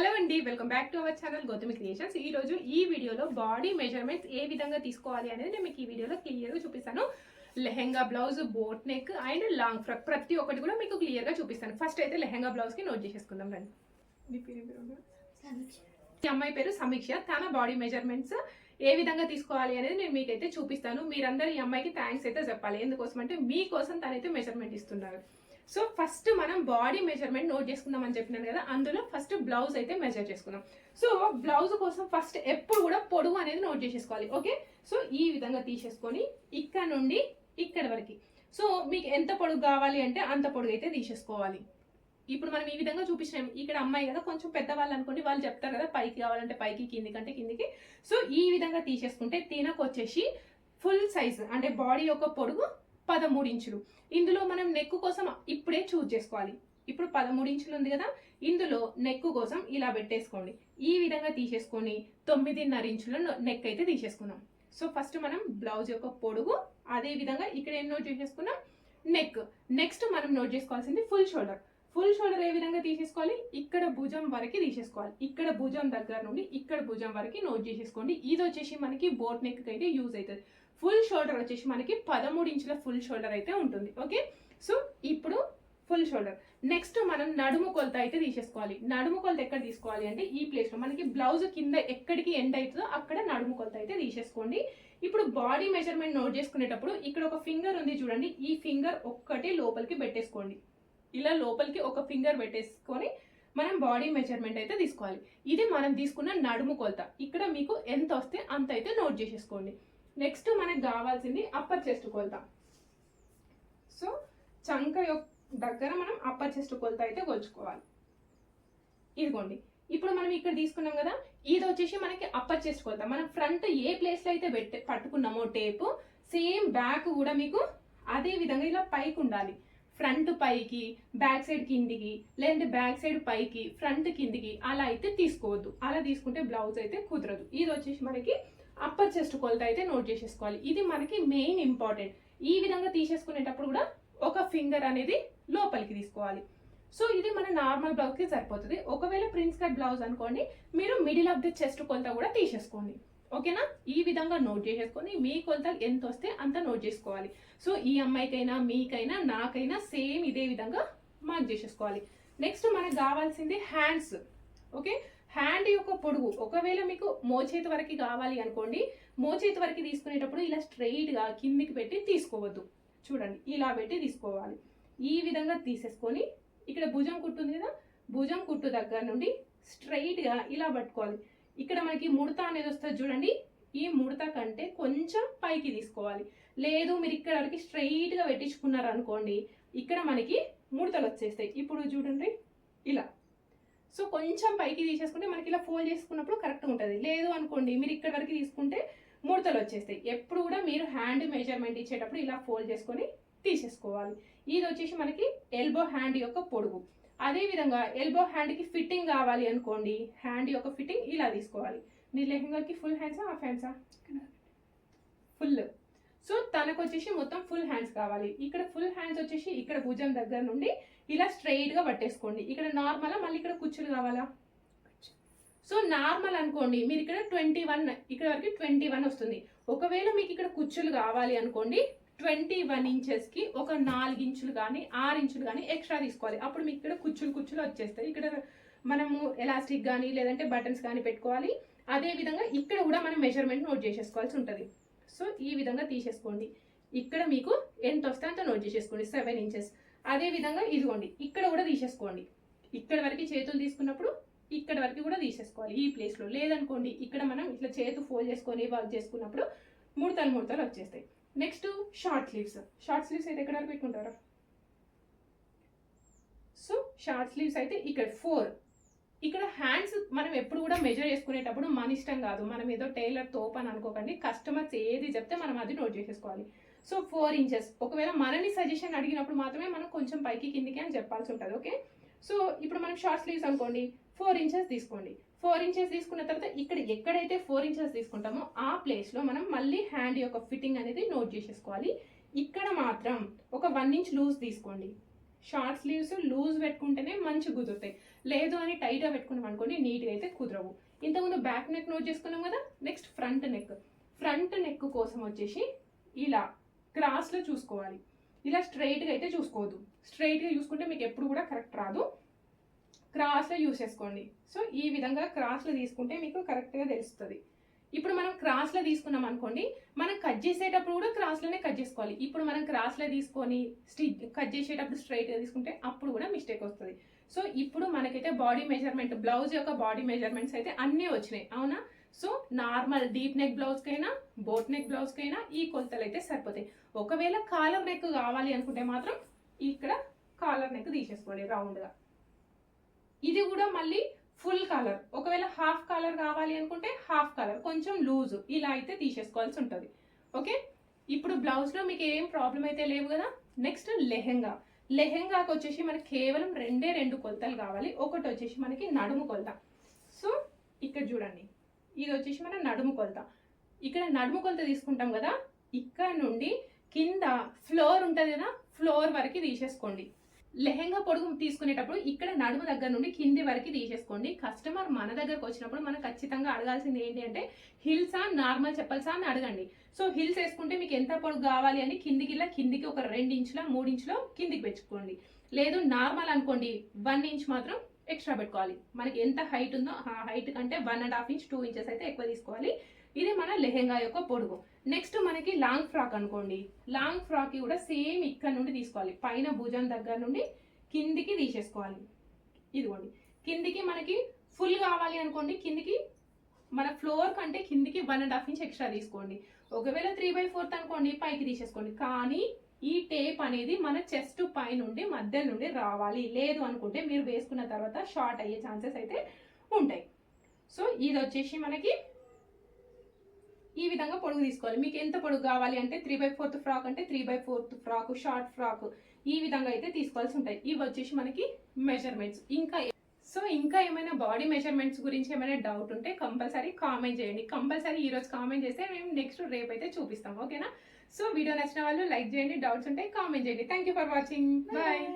Hello అండి welcome back to our channel Gautami creations ఈ రోజు ఈ వీడియోలో బాడీ మెజర్మెంట్స్ ఏ విధంగా తీసుకోవాలి అనేది నేను మీకు ఈ వీడియోలో క్లియర్గా చూపిస్తాను. Lehenga blouse boat neck and long frock ప్రతి ఒక్కటి కూడా మీకు క్లియర్గా చూపిస్తాను. ఫస్ట్ అయితే లెహెంగా బ్లౌజ్కి నోట్ చేసేసుకుందాం రండి. ఈ అమ్మాయి పేరు సమీక్ష. తన బాడీ మెజర్మెంట్స్ ఏ విధంగా తీసుకోవాలి అనేది నేను మీకైతే చూపిస్తాను. మీరందరూ ఈ అమ్మాయికి థ్యాంక్స్ అయితే చెప్పాలి. ఎందుకోసం అంటే మీకోసం తనైతే మెజర్మెంట్ ఇస్తున్నారు. సో ఫస్ట్ మనం బాడీ మెజర్మెంట్ నోట్ చేసుకుందాం అని చెప్పినాను కదా అందులో ఫస్ట్ బ్లౌజ్ అయితే మెజర్ చేసుకుందాం. సో బ్లౌజ్ కోసం ఫస్ట్ ఎప్పుడు కూడా పొడవు అనేది నోట్ చేసేసుకోవాలి ఓకే సో ఈ విధంగా తీసేసుకొని ఇక్కడ నుండి ఇక్కడ వరకు. సో మీకు ఎంత పొడుగు కావాలి అంటే అంత పొడుగు అయితే తీసేసుకోవాలి. ఇప్పుడు మనం ఈ విధంగా చూపించాం ఇక్కడ అమ్మాయి కదా కొంచెం పెద్దవాళ్ళు అనుకోండి వాళ్ళు చెప్తారు కదా పైకి కావాలంటే పైకి కింది అంటే కిందికి. సో ఈ విధంగా తీసేసుకుంటే తినకు వచ్చేసి ఫుల్ సైజ్ అంటే బాడీ యొక్క పొడుగు పదమూడు ఇంచులు. ఇందులో మనం నెక్ కోసం ఇప్పుడే చూజ్ చేసుకోవాలి. ఇప్పుడు పదమూడు ఇంచులు ఉంది కదా ఇందులో నెక్ కోసం ఇలా పెట్టేసుకోండి. ఈ విధంగా తీసేసుకొని తొమ్మిదిన్నర ఇంచుల నెక్ అయితే తీసేసుకున్నాం సో ఫస్ట్ మనం బ్లౌజ్ యొక్క పొడుగు అదే విధంగా ఇక్కడ ఏం నోట్ చేసేసుకున్నాం? నెక్ నెక్స్ట్ మనం నోట్ చేసుకోవాల్సింది ఫుల్ షోల్డర్ ఫుల్ షోల్డర్ ఏ విధంగా తీసేసుకోవాలి? ఇక్కడ భుజం వరకు తీసేసుకోవాలి. ఇక్కడ భుజం దగ్గర నుండి ఇక్కడ భుజం వరకు నోట్ చేసేసుకోండి. ఇది వచ్చేసి మనకి బోట్ నెక్ అయితే యూజ్ అవుతుంది. ఫుల్ షోల్డర్ వచ్చేసి మనకి పదమూడు ఇంచుల ఫుల్ షోల్డర్ అయితే ఉంటుంది. ఓకే? సో ఇప్పుడు ఫుల్ షోల్డర్. నెక్స్ట్ మనం నడుము కొలత అయితే తీసేసుకోవాలి. నడుము కొలత ఎక్కడ తీసుకోవాలి అంటే ఈ ప్లేస్లో. మనకి బ్లౌజ్ కింద ఎక్కడికి ఎండ్ అవుతుందో అక్కడ నడుము కొలత అయితే తీసేసుకోండి. ఇప్పుడు బాడీ మెజర్మెంట్ నోట్ చేసుకునేటప్పుడు ఇక్కడ ఒక ఫింగర్ ఉంది చూడండి. ఈ ఫింగర్ ఒక్కటి లోపలికి పెట్టేసుకోండి. ఇలా లోపలికి ఒక ఫింగర్ పెట్టేసుకొని మనం బాడీ మెజర్మెంట్ అయితే తీసుకోవాలి. ఇది మనం తీసుకున్న నడుము కొలత. ఇక్కడ మీకు ఎంత వస్తే అంత అయితే నోట్ చేసేసుకోండి. నెక్స్ట్ మనకు కావాల్సింది అప్పర్ చెస్ట్ కొలత. సో చంక యొక్క దగ్గర మనం అప్పర్ చెస్ట్ కొలత అయితే కొలుచుకోవాలి. ఇదిగోండి. ఇప్పుడు మనం ఇక్కడ తీసుకున్నాం కదా ఇది వచ్చేసి మనకి అప్పర్ చెస్ట్ కొలత. మనం ఫ్రంట్ ఏ ప్లేస్లో అయితే పెట్టే పట్టుకున్నామో టేపు సేమ్ బ్యాక్ కూడా మీకు అదే విధంగా ఇలా పైకి ఉండాలి. ఫ్రంట్ పైకి బ్యాక్ సైడ్ కిందికి లేదంటే బ్యాక్ సైడ్ పైకి ఫ్రంట్ కిందికి అలా అయితే తీసుకోవద్దు. అలా తీసుకుంటే బ్లౌజ్ అయితే కుదరదు. ఇది వచ్చేసి మనకి అప్పర్ చెస్ట్ కొలత అయితే నోట్ చేసేసుకోవాలి. ఇది మనకి మెయిన్ ఇంపార్టెంట్ ఈ విధంగా తీసేసుకునేటప్పుడు కూడా ఒక ఫింగర్ అనేది లోపలికి తీసుకోవాలి. సో ఇది మన నార్మల్ బ్లౌజ్కి సరిపోతుంది. ఒకవేళ ప్రిన్స్ కట్ బ్లౌజ్ అనుకోండి మీరు మిడిల్ ఆఫ్ ది చెస్ట్ కొలత కూడా తీసేసుకోండి. ఓకేనా? ఈ విధంగా నోట్ చేసేసుకొని మీ కొలత ఎంత వస్తే అంత నోట్ చేసుకోవాలి. సో ఈ అమ్మాయికైనా మీకైనా నాకైనా సేమ్ ఇదే విధంగా మార్క్ చేసేసుకోవాలి. నెక్స్ట్ మనకు కావాల్సింది హ్యాండ్స్ ఓకే హ్యాండ్ యొక్క పొడుగు. ఒకవేళ మీకు మోచేతి వరకు కావాలి అనుకోండి మోచేతి వరకు తీసుకునేటప్పుడు ఇలా స్ట్రెయిట్గా కిందికి పెట్టి తీసుకోవద్దు. చూడండి ఇలా పెట్టి తీసుకోవాలి. ఈ విధంగా తీసేసుకొని ఇక్కడ భుజం కుట్టు ఉంది కదా భుజం కుట్టు దగ్గర నుండి స్ట్రైట్గా ఇలా పట్టుకోవాలి. ఇక్కడ మనకి ముడత అనేది వస్తుంది చూడండి ఈ ముడత కంటే కొంచెం పైకి తీసుకోవాలి. లేదు మీరు ఇక్కడ వరకు స్ట్రైట్గా పెట్టించుకున్నారు అనుకోండి ఇక్కడ మనకి ముడతలు వచ్చేస్తాయి. ఇప్పుడు చూడండి ఇలా. సో కొంచెం పైకి తీసేసుకుంటే మనకి ఇలా ఫోల్డ్ చేసుకున్నప్పుడు కరెక్ట్గా ఉంటుంది. లేదు అనుకోండి మీరు ఇక్కడ వరకు తీసుకుంటే ముడతలు వచ్చేస్తాయి. ఎప్పుడు కూడా మీరు హ్యాండ్ మెజర్మెంట్ ఇచ్చేటప్పుడు ఇలా ఫోల్డ్ చేసుకొని తీసేసుకోవాలి. ఇది వచ్చేసి మనకి ఎల్బో హ్యాండ్ యొక్క పొడుగు. అదేవిధంగా ఎల్బో హ్యాండ్కి ఫిట్టింగ్ కావాలి అనుకోండి హ్యాండ్ యొక్క ఫిట్టింగ్ ఇలా తీసుకోవాలి. మీ లెహంగాకి ఫుల్ హ్యాండ్సా హాఫ్ హ్యాండ్సా ఫుల్ సో తనకు వచ్చేసి మొత్తం ఫుల్ హ్యాండ్స్ కావాలి. ఇక్కడ ఫుల్ హ్యాండ్స్ వచ్చేసి ఇక్కడ భుజం దగ్గర నుండి ఇలా స్ట్రైట్గా పట్టేసుకోండి. ఇక్కడ నార్మల్ మళ్ళీ ఇక్కడ కుచ్చులు కావాలా? సో నార్మల్ అనుకోండి మీరు ఇక్కడ ట్వంటీ వన్ ఇక్కడ వరకు ట్వంటీ వన్ వస్తుంది. ఒకవేళ మీకు ఇక్కడ కుచ్చులు కావాలి అనుకోండి ట్వంటీ వన్ ఇంచెస్కి ఒక నాలుగు ఇంచులు కానీ ఆరు ఇంచులు కానీ ఎక్స్ట్రా తీసుకోవాలి. అప్పుడు మీకు ఇక్కడ కుచ్చులు కుచ్చులు వచ్చేస్తాయి. ఇక్కడ మనము ఎలాస్టిక్ కానీ లేదంటే బటన్స్ కానీ పెట్టుకోవాలి. అదే విధంగా ఇక్కడ కూడా మనం మెజర్మెంట్ నోట్ చేసేసుకోవాల్సి ఉంటుంది. సో ఈ విధంగా తీసేసుకోండి. ఇక్కడ మీకు ఎంత వస్తే అంత నోట్ చేసేసుకోండి. సెవెన్ ఇంచెస్ అదే విధంగా ఇదిగోండి ఇక్కడ కూడా తీసేసుకోండి. ఇక్కడ వరకు చేతులు తీసుకున్నప్పుడు ఇక్కడ వరకు కూడా తీసేసుకోవాలి. ఈ ప్లేస్లో లేదనుకోండి ఇక్కడ మనం ఇట్లా చేతు ఫోల్డ్ చేసుకొని వర్క్ చేసుకున్నప్పుడు ముడతలు ముడతలు వచ్చేస్తాయి. Next short sleeves short sleeves అయితే ఎక్కడ వరకు పెట్టుకుంటారా? సో షార్ట్ స్లీవ్స్ అయితే ఇక్కడ ఫోర్ ఇక్కడ హ్యాండ్స్ మనం ఎప్పుడు కూడా మెజర్ చేసుకునేటప్పుడు మన ఇష్టం కాదు. మనం ఏదో టైలర్ తోపని అనుకోకండి. కస్టమర్స్ ఏది చెప్తే మనం అది నోట్ చేసేసుకోవాలి. So four inches. ఒకవేళ మనని సజెషన్ అడిగినప్పుడు మాత్రమే మనం కొంచెం పైకి కిందికి అని చెప్పాల్సి ఉంటుంది ఓకే? సో ఇప్పుడు మనం షార్ట్ స్లీవ్స్ అనుకోండి ఫోర్ ఇంచెస్ తీసుకోండి. ఫోర్ ఇంచెస్ తీసుకున్న తర్వాత ఇక్కడ ఎక్కడైతే ఫోర్ ఇంచెస్ తీసుకుంటామో ఆ ప్లేస్లో మనం మళ్ళీ హ్యాండ్ యొక్క ఫిట్టింగ్ అనేది నోట్ చేసేసుకోవాలి. ఇక్కడ మాత్రం ఒక వన్ ఇంచ్ లూజ్ తీసుకోండి. షార్ట్ స్లీవ్స్ లూజ్ పెట్టుకుంటేనే మంచి కుదురుతాయి. లేదు అని టైట్గా పెట్టుకున్నాం అనుకోండి నీట్గా అయితే కుదరవు. ఇంతకుముందు బ్యాక్ నెక్ నోట్ చేసుకున్నాం కదా next front neck. Front neck కోసం వచ్చేసి ఇలా క్రాస్లో చూసుకోవాలి. ఇలా స్ట్రైట్గా అయితే చూసుకోవద్దు. స్ట్రైట్గా చూసుకుంటే మీకు ఎప్పుడు కూడా కరెక్ట్ రాదు. క్రాస్లో యూస్ చేసుకోండి. సో ఈ విధంగా క్రాస్లో తీసుకుంటే మీకు కరెక్ట్గా తెలుస్తుంది. ఇప్పుడు మనం క్రాస్లో తీసుకున్నాం అనుకోండి మనం కట్ చేసేటప్పుడు కూడా క్రాస్లోనే కట్ చేసుకోవాలి. ఇప్పుడు మనం క్రాస్లో తీసుకొని స్టిచ్ కట్ చేసేటప్పుడు స్ట్రైట్గా తీసుకుంటే అప్పుడు కూడా మిస్టేక్ వస్తుంది. సో ఇప్పుడు మనకైతే బాడీ మెజర్మెంట్ బ్లౌజ్ యొక్క బాడీ మెజర్మెంట్స్ అయితే అన్నీ వచ్చినాయి. అవునా? సో నార్మల్ డీప్ నెక్ బ్లౌజ్కైనా బోట్ నెక్ బ్లౌజ్కైనా ఈ కొలతలు అయితే సరిపోతాయి. ఒకవేళ కాలర్ నెక్ కావాలి అనుకుంటే మాత్రం ఇక్కడ కాలర్ నెక్ తీసేసుకోండి రౌండ్గా. ఇది కూడా మళ్ళీ ఫుల్ కలర్. ఒకవేళ హాఫ్ కలర్ కావాలి అనుకుంటే హాఫ్ కలర్ కొంచెం లూజ్. ఇలా అయితే తీసేసుకోవాల్సి ఉంటుంది. ఓకే? ఇప్పుడు బ్లౌజ్లో మీకు ఏం ప్రాబ్లం అయితే లేవు కదా? నెక్స్ట్ లెహెంగా. లెహెంగాకి వచ్చేసి మనకి కేవలం రెండే రెండు కొలతలు కావాలి. ఒకటి వచ్చేసి మనకి నడుము కొలత. సో ఇక్కడ చూడండి. ఇది వచ్చేసి మన నడుము కొలత. ఇక్కడ నడుము కొలత తీసుకుంటాం కదా ఇక్కడ నుండి కింద ఫ్లోర్ ఉంటుంది కదా ఫ్లోర్ వరకు తీసేసుకోండి. లెహెంగా పొడుగు తీసుకునేటప్పుడు ఇక్కడ నడుము దగ్గర నుండి కింది వరకు తీసేసుకోండి. కస్టమర్ మన దగ్గరకు వచ్చినప్పుడు మనం ఖచ్చితంగా అడగాల్సింది ఏంటి అంటే హిల్సా నార్మల్ చెప్పల్సా అని అడగండి. సో హిల్స్ వేసుకుంటే మీకు ఎంత పొడుగు కావాలి అని కిందికి ఇలా కిందికి ఒక రెండు ఇంచుల మూడు ఇంచులో కిందికి పెంచుకోండి. లేదు నార్మల్ అనుకోండి వన్ ఇంచ్ మాత్రం ఎక్స్ట్రా పెట్టుకోవాలి. మనకి ఎంత హైట్ ఉందో ఆ హైట్ కంటే one and half inch two inches అయితే ఎక్కువ తీసుకోవాలి. ఇది మన లెహెంగా యొక్క పొడుగు. నెక్స్ట్ మనకి లాంగ్ ఫ్రాక్ అనుకోండి. లాంగ్ ఫ్రాక్ కూడా సేమ్ ఇక్కడ నుండి తీసుకోవాలి. పైన భుజం దగ్గర నుండి కిందికి తీసేసుకోవాలి. ఇదిగోండి. కిందికి మనకి ఫుల్ కావాలి అనుకోండి. కిందికి మన ఫ్లోర్ కంటే కిందికి one and half inch extra తీసుకోండి. ఒకవేళ త్రీ బై ఫోర్త్ అనుకోండి పైకి తీసేసుకోండి. కానీ ఈ టేప్ అనేది మన చెస్ట్ పై నుండి మధ్య నుండి రావాలి. లేదు అనుకుంటే మీరు వేసుకున్న తర్వాత షార్ట్ అయ్యే ఛాన్సెస్ అయితే ఉంటాయి. సో ఇది వచ్చేసి మనకి ఈ విధంగా పొడుగు తీసుకోవాలి. మీకు ఎంత పొడుగు కావాలి అంటే త్రీ బై ఫోర్త్ ఫ్రాక్ అంటే three by fourth frock short frock ఈ విధంగా అయితే తీసుకోవాల్సి ఉంటాయి. ఇవి వచ్చేసి మనకి మెజర్మెంట్స్. ఇంకా సో ఇంకా ఏమైనా బాడీ మెజర్మెంట్స్ గురించి ఏమైనా డౌట్ ఉంటే కంపల్సరీ కామెంట్ చేయండి. కంపల్సరీ ఈరోజు కామెంట్ చేస్తే మేము నెక్స్ట్ రేపు అయితే చూపిస్తాం ఓకేనా సో వీడియో నచ్చిన వాళ్ళు లైక్ చేయండి. డౌట్స్ ఉంటే కామెంట్ చేయండి. Thank you for watching bye